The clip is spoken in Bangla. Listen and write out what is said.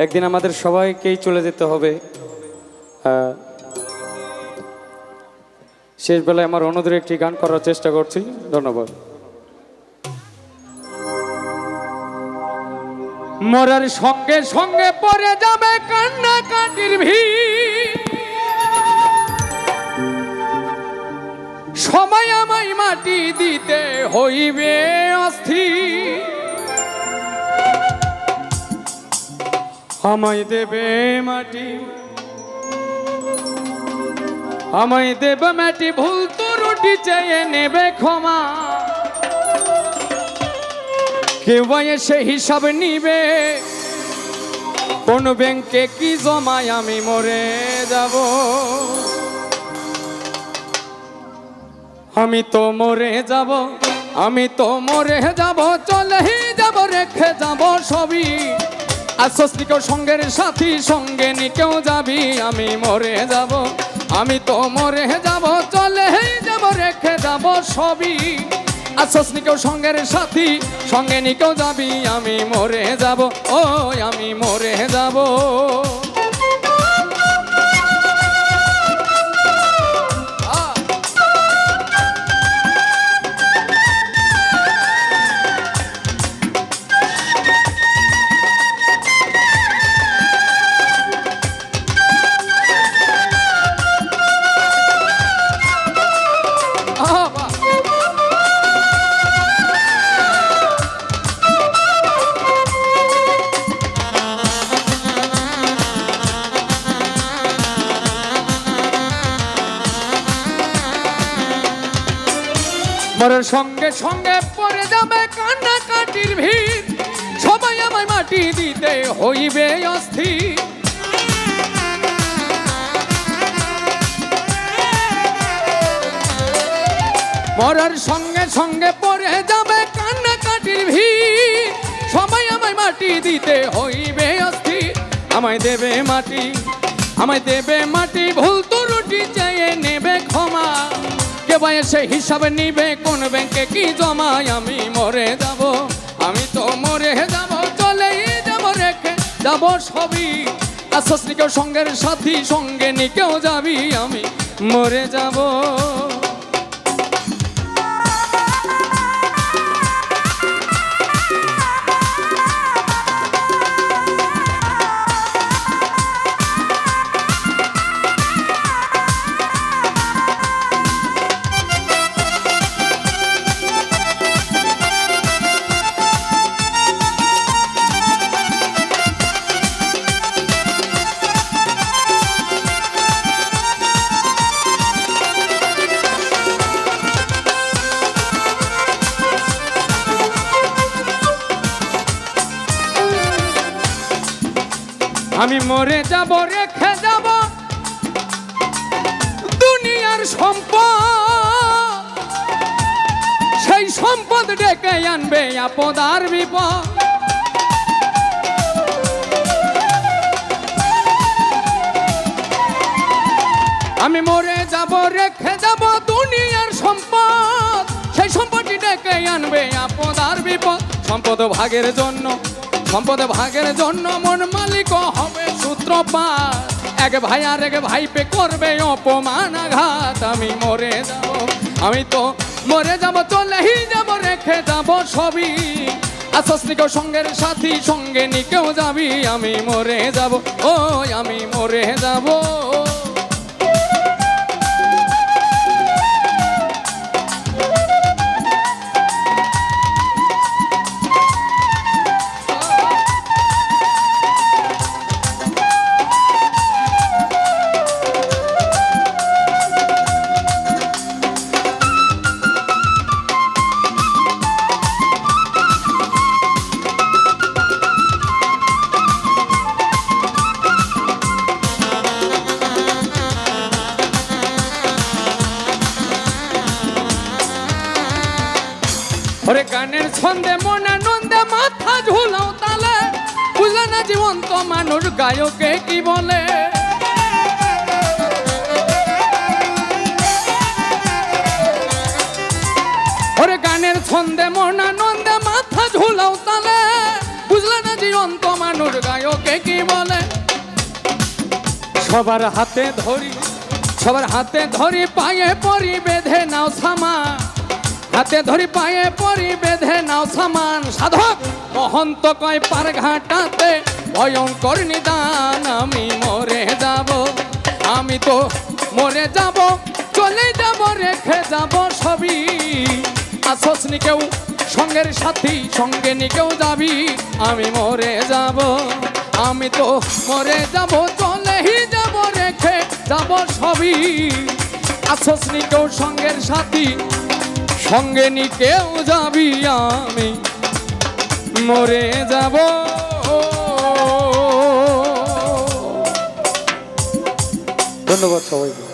একদিন আমাদের সবাইকেই চলে যেতে হবে। আহ, শেষ বেলায় আমার অন্যদের একটি গান করার চেষ্টা করছি। ধন্যবাদ। মরার সঙ্গে সঙ্গে পড়ে যাবে কান্না কাটির সময় আমায় মাটি দিতে হইবে অস্থির। আমায় দেবে মাটি। আমায় দেবে মাটি, ভুল তো রুটি চেয়ে নেবে ক্ষমা। কেউ এসে হিসাব নিবে, কোন ব্যাংকে কি জমায় আমি মরে যাব। আমি তো মরে যাব, আমি তো মরে যাব, চলেই যাব, রেখে যাব সবই। আসস্তিকেও সঙ্গের সাথী, সঙ্গে নি কেউ যাবি, আমি মরে যাব। আমি তো মরে যাব, চলে যাব, রেখে যাব সবই। আসস্তিকেও সঙ্গের সাথী, সঙ্গে নি কেউ যাবি, আমি মরে যাব। ও আমি মরে যাব। মরার সঙ্গে সঙ্গে পরে যাবে কান্না কাটির ভিড় সবাই আমায় মাটি দিতে হইবে অস্থির। মরার সঙ্গে সঙ্গে পরে যাবে কান্না কাটির ভিড় সবাই আমায় মাটি দিতে হইবে অস্থির। আমায় দেবে মাটি, আমায় দেবে মাটি, ভুল তো রুটি চেয়ে নেবে ক্ষমা। কে বা হিসাবে নিবে কোন ব্যাংকে কি জমায়? আমি মরে যাব, আমি তো মরে যাব, চলেই যাব, রেখে যাব সবই। আসস্তিকেও সঙ্গের সাথী, সঙ্গে নিকেও যাবি, আমি মরে যাব। আমি মরে যাব, রেখে যাব। দুনিয়ার সম্পদ, সেই সম্পদ ডেকে আনবে আপদ আর বিপদ। আমি মরে যাব, রেখে যাব দুনিয়ার সম্পদ। সেই সম্পদটি ডেকে আনবে আপদ আর বিপদ। সম্পদ ভাগের জন্য সম্পদ ভাগের জন্য মন মালিক হবে সূত্রপাত। এক ভাই আর এক ভাই পে করবে অপমান আঘাত। আমি মরে যাব, আমি তো মরে যাব, চলেই যাব, রেখে যাব সবই। আসস্তিক সঙ্গের সাথী, সঙ্গে নিকেও যাবি। আমি মরে যাব ও আমি মরে যাব। ওরে গানের ছন্দে মনানন্দে মাথা ঝুলাও তালে। বুঝলে না জীবন্ত মানুষ গায়কে কি বলে? ওরে গানের ছন্দে মনানন্দে মাথা ঝুলাও তালে। বুঝলে না জীবন্ত মানুষ গায়কে কি বলে? সবার হাতে ধরি, সবার হাতে ধরি, পায়ে পরি, বেঁধে নাও সামান হাতে ধরি পায়ে পরি বেঁধে নাও সামান সাধক। মহন্ত কয়, পার ঘাটাতে ভয়ঙ্কর নিদান, আমি মরে যাব, আমি তো মরে যাব, চলে যাব, রেখে যাব সবই। আসস নি কেউ সঙ্গের সাথী, সঙ্গে নি কেউ যাবি, আমি মরে যাব, আমি তো মরে যাব, চলেই যাব, রেখে যাব সবই। আসস নি কেউ সঙ্গের সাথী সঙ্গে কেউ যাবি আমি। মরে যাব। ধন্যবাদ সবাইকে।